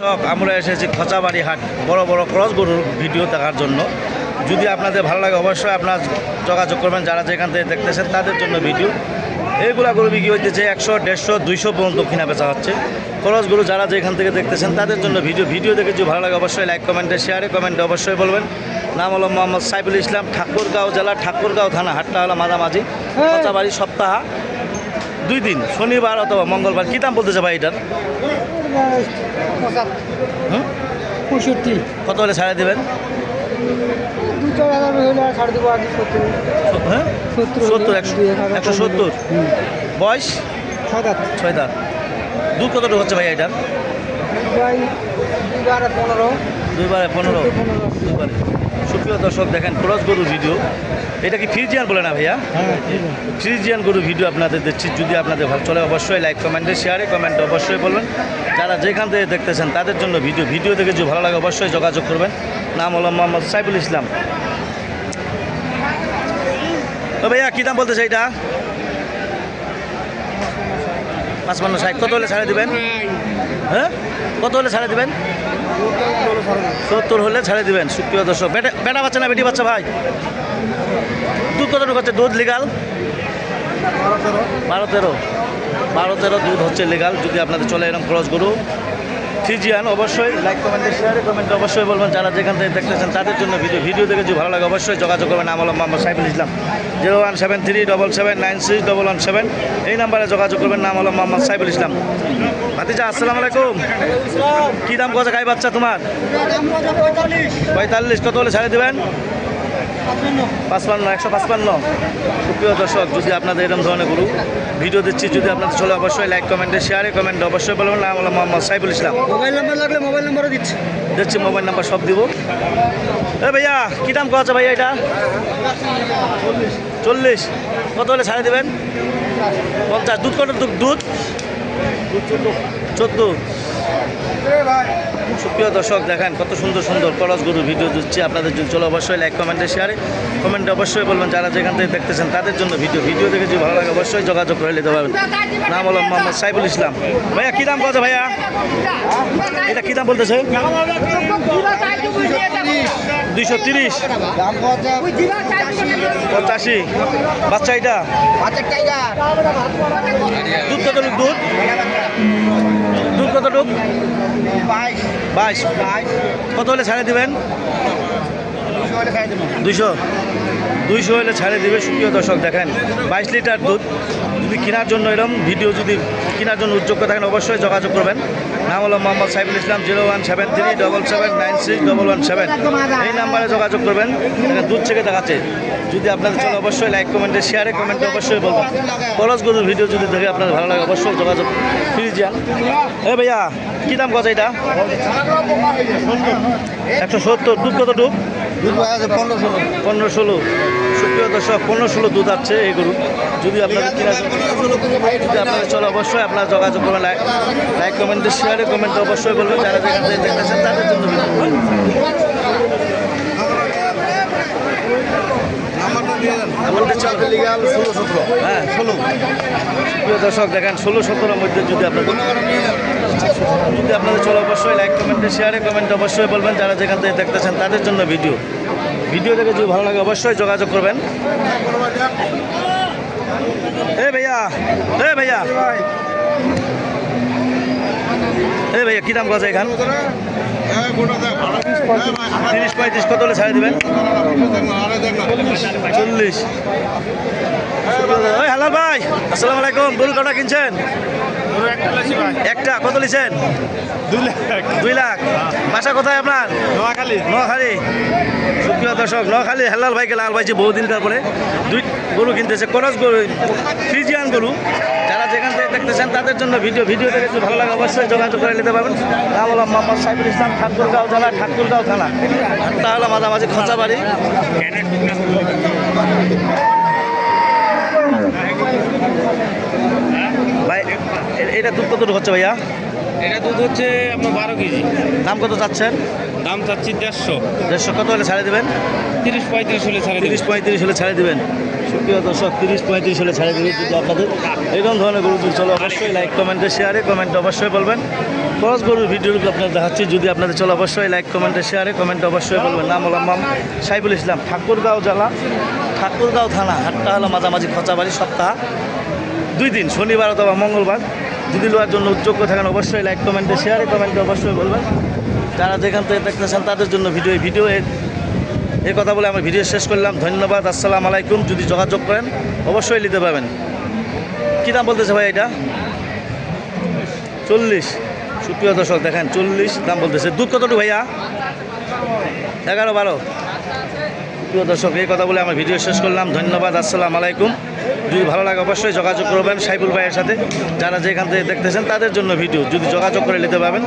সব আমরা এসেছি খচাবাড়ি হাট বড় বড় ক্রস গরুর ভিডিও দেখার জন্য। যদি আপনাদের ভালো লাগে অবশ্যই আপনার যোগাযোগ করবেন যারা যেখান থেকে দেখতেছেন তাদের জন্য ভিডিও। এইগুলা গরু বিক্রি হইতেছে একশো দেড়শো দুইশো পর্যন্ত কিনা বেচা হচ্ছে। ক্রস গরু যারা যেখান থেকে দেখতেছেন তাদের জন্য ভিডিও। ভিডিও দেখে যদি ভালো লাগে অবশ্যই লাইক কমেন্টে শেয়ারে কমেন্টে অবশ্যই বলবেন। নাম হলো মোহাম্মদ সাইফুল ইসলাম ঠাকুরগাঁও জেলা ঠাকুরগাঁও থানা হাটটা হলো মাঝামাঝি খচাবাড়ি সপ্তাহ দুই দিন শনিবার অথবা মঙ্গলবার। কী দাম বলতেছে ভাই এটার? পঁয়ষট্টি। কত হলে ছাড়া দেবেন? দু চার হাজার হইলে আর ছাড় দেবো আগে সত্তর। হ্যাঁ? সত্তর একশো একশো সত্তর। বয়স সাত আট ছয় দাঁত দুধ কতটুকু হচ্ছে ভাই দুবার আর পনেরো। দুইবারে পনেরো। পনেরো। দুইবারে সুপ্রিয় দর্শক দেখেন ক্রস গরু ভিডিও এটা কি ফ্রিজিয়ান বলে না ভাইয়া? হ্যাঁ ফ্রিজিয়ান গরু ভিডিও আপনাদের দিচ্ছি যদি আপনাদের ভালো চলে অবশ্যই লাইক কমেন্টে শেয়ারে কমেন্টে অবশ্যই বলবেন। যারা যেখান থেকে দেখতেছেন তাদের জন্য ভিডিও ভিডিও দেখে যদি ভালো লাগে অবশ্যই যোগাযোগ করবেন। নাম হলো মোহাম্মদ সাইফুল ইসলাম। তো ভাইয়া কী দাম বলতেছে এটা পাঁচপান্ন ষাট। কত হলে ছাড়ে দেবেন? হ্যাঁ? কত হলে ছাড়ে দিবেন? সত্তর হলে ছাড়ে দিবেন, সুপ্রিয় দর্শক। বেটা বাচ্চা না, বেটি বাচ্চা ভাই? দুধ কতটুকু হচ্ছে? দুধ লিগাল বারো তেরো। বারো তেরো। দুধ হচ্ছে লিগাল যদি আপনাদের চলে এরকম খরচ গরু ফিজিয়ান অবশ্যই লাইক কমেন্টে শেয়ারে কমেন্টে অবশ্যই বলবেন, যারা যেখান থেকে দেখতেছেন তাদের জন্য ভিডিও ভিডিও দেখে যদি ভালো লাগে অবশ্যই যোগাযোগ করবেন। নাম হলো Mohammad Saiful Islam. Zero one seven three double seven nine six double one seven এই নাম্বারে যোগাযোগ করবেন, নাম হলো মোহাম্মদ সাইফুল ইসলাম। ভাতিজা, আসসালামু আলাইকুম। কী দাম কত? গাই বাচ্চা তোমার? পঁয়তাল্লিশ। কত হলে ছাড়ে দেবেন? পাঁচপান্ন একশো পাঁচপান্ন। সুপ্রিয় দর্শক যদি আপনাদের এরকম ধরনের গরু ভিডিও দিচ্ছি যদি আপনাদের চলে অবশ্যই লাইক কমেন্টে শেয়ারে কমেন্টে অবশ্যই বলবেন। নাম হলো মোহাম্মদ সাইফুল ইসলাম। মোবাইল নাম্বার লাগলে মোবাইল নাম্বারও দিচ্ছি। দিচ্ছি মোবাইল নাম্বার সব দিব। এ ভাইয়া কী দাম আছে ভাইয়া এটা? চল্লিশ। কত হলে ছাড়ে দেবেন? পঞ্চাশ। দুধ কত? দুধ? দুধ? চোদ্দ। সুপ্রিয় দর্শক, দেখেন কত সুন্দর সুন্দর করস গরু ভিডিও দিচ্ছি। আপনাদের জন্য চলো, অবশ্যই লাইক কমেন্টে শেয়ারে কমেন্টে অবশ্যই বলবেন, যারা যেখান থেকে দেখতেছেন, তাদের জন্য ভিডিও ভিডিও দেখে যদি ভালো লাগে, অবশ্যই যোগাযোগ করে নিতে পারবেন। নাম হলো মোহাম্মদ সাইফুল ইসলাম। ভাইয়া, কী দাম কত ভাইয়া? এটা কী দাম বলতেছে? দুইশো তিরিশ। পঁচাশি। বাচ্চা এটা? দুধ দুধ দুধ? কতটুক? বাইশ। বাইশ বাইশ। কত হলে ছাড়ে দিবেন? দুইশো। দুইশো হলে ছাড়ে দিবে, সুপ্রিয় দর্শক, দেখেন, বাইশ লিটার দুধ। যদি কেনার জন্য এরকম ভিডিও যদি কেনার জন্য উদ্যোগ থাকেন, অবশ্যই যোগাযোগ করবেন। নাম হলো Mohammad Saiful Islam, zero one seven three double seven nine six double one seven. এই নাম্বারে যোগাযোগ করবেন। দুধ থেকে দেখাচ্ছে। যদি আপনাদের চলে, অবশ্যই লাইক কমেন্টে শেয়ারে কমেন্টে অবশ্যই বলবেন। খরচ গরুর ভিডিও যদি দেখে আপনাদের ভালো লাগে, অবশ্যই যোগাযোগ। ফ্রি যান এ ভাইয়া, কী দাম কথা এটা? একশো সত্তর, দুধ কত ডুব দুধ আছে পনেরো ষোলো। পনেরো ষোলো। সুপ্রিয় দর্শক পনেরো ষোলো দুধ আছে এই গরু যদি আপনারা কিনা যদি আপনাদের চলে অবশ্যই আপনারা যোগাযোগ করবেন লাইক লাইক কমেন্টে শেয়ারে কমেন্টে অবশ্যই বলবেন যারা যেখান থেকে দেখতেছেন তাদের জন্য আমাদের চলে ষোলো সতেরো হ্যাঁ ষোলো। প্রিয় দর্শক দেখেন ষোলো সতেরোর মধ্যে যদি আপনাদের যদি আপনাদের চলে অবশ্যই লাইক কমেন্টে শেয়ারে কমেন্টে অবশ্যই বলবেন। যারা যেখান থেকে দেখতেছেন তাদের জন্য ভিডিও ভিডিও দেখে যদি ভালো লাগে অবশ্যই যোগাযোগ করবেন। এ ভাইয়া এ ভাইয়া। এ ভাইয়া কী দাম কথা এখান? তিরিশ পঁয়ত্রিশ কত হলে ছাড়ে দেবেন? চল্লিশ। ওই হালাল ভাই আসসালামু আলাইকুম। গরু কটা কিনছেন? একটা কত লিছেন দুই লাখ। বাসা কোথায় আপনার? নোয়াখালী। নোয়াখালী। সুপ্রিয় দর্শক নোয়াখালী হেলাল ভাইকে লাল ভাইছে বহুদিন তারপরে। দুই গরু কিনতেছে করস গরু ফ্রিজিয়ান গরু। দেখতেছেন তাদের জন্য ভিডিও ভিডিও দেখে ভালো লাগে অবশ্যই যোগাযোগ করে নিতে পারবেন। নাম হলো মোহাম্মদ সাইফুল ইসলাম ঠাকুরগাঁও জেলা ঠাকুরগাঁও থানা। হাটটা হলো মাঝামাঝি খচাবাড়ি। ভাই এটা দুধ কত হচ্ছে ভাইয়া? এটা দুধ হচ্ছে আপনার বারো কেজি। দাম কত চাচ্ছেন? দাম চাচ্ছি দেড়শো। দেড়শো কত হলে ছাড়ে দেবেন? তিরিশ পঁয়ত্রিশ হলে ছাড়ে তিরিশ পঁয়ত্রিশ হলে ছাড়ে দেবেন। সুপ্রিয় দর্শক, তিরিশ পঁয়ত্রিশ হলে ছাড়ে দেবে যদি আপনাদের। এরকম ধরনের গরু চলো অবশ্যই লাইক কমেন্টে শেয়ারে কমেন্টে অবশ্যই বলবেন। ক্রস গরুর ভিডিওগুলো আপনার দেখাচ্ছি, যদি আপনাদের চলে অবশ্যই লাইক কমেন্টে শেয়ারে কমেন্টে অবশ্যই বলবেন। নাম হলাম মাম সাইফুল ইসলাম, ঠাকুরগাঁও জেলা, ঠাকুরগাঁও থানা, হাটটা হলো মাঝামাঝি খচাবাড়ি, সপ্তাহ দুই দিন, শনিবার অথবা মঙ্গলবার। যদি লোয়ার জন্য উদ্যোগ্য থাকেন, অবশ্যই লাইক কমেন্টে শেয়ারে কমেন্টে অবশ্যই বলবেন। যারা যেখান থেকে দেখতেছেন, তাদের জন্য ভিডিও ভিডিও এই কথা বলে আমার ভিডিও শেষ করলাম। ধন্যবাদ, আসসালাম আলাইকুম। যদি যোগাযোগ করেন, অবশ্যই নিতে পাবেন কী দাম বলতেছে ভাই এটা? চল্লিশ। সুপ্রিয় দর্শক, দেখেন, চল্লিশ দাম বলতেছে। দুধ কতটুকু ভাইয়া? এগারো, বারো। প্রিয় দর্শক, এই কথা বলে আমার ভিডিও শেষ করলাম। ধন্যবাদ, আসসালাম আলাইকুম। যদি ভালো লাগে অবশ্যই যোগাযোগ করবেন সাইফুল ভাইয়ের সাথে। যারা যেখান থেকে দেখতেছেন, তাদের জন্য ভিডিও। যদি যোগাযোগ করে নিতে পারবেন,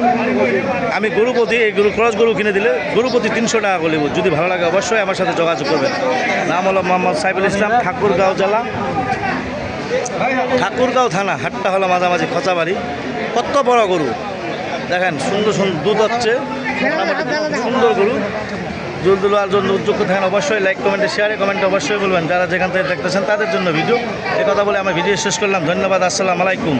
আমি গরুপতি, এই গরু, ক্রস গরু কিনে দিলে গরুপতি তিনশো টাকা নেব। যদি ভালো লাগে অবশ্যই আমার সাথে যোগাযোগ করবেন। নাম হলো মোহাম্মদ সাইফুল ইসলাম, ঠাকুরগাঁও জেলা। ঠাকুরগাঁও থানা, হাটটা হলো মাঝামাঝি খচাবাড়ি। কত বড় গরু? দেখেন, সুন্দর সুন্দর দুধ হচ্ছে। সুন্দর গরু। দুধ আর জন্য উদ্যোগ থাকেন অবশ্যই লাইক কমেন্টে শেয়ারে কমেন্টে অবশ্যই বলবেন। যারা যেখান থেকে দেখতেছেন, তাদের জন্য ভিডিও এ কথা বলে আমি ভিডিও শেষ করলাম। ধন্যবাদ, আসসালাম আলাইকুম।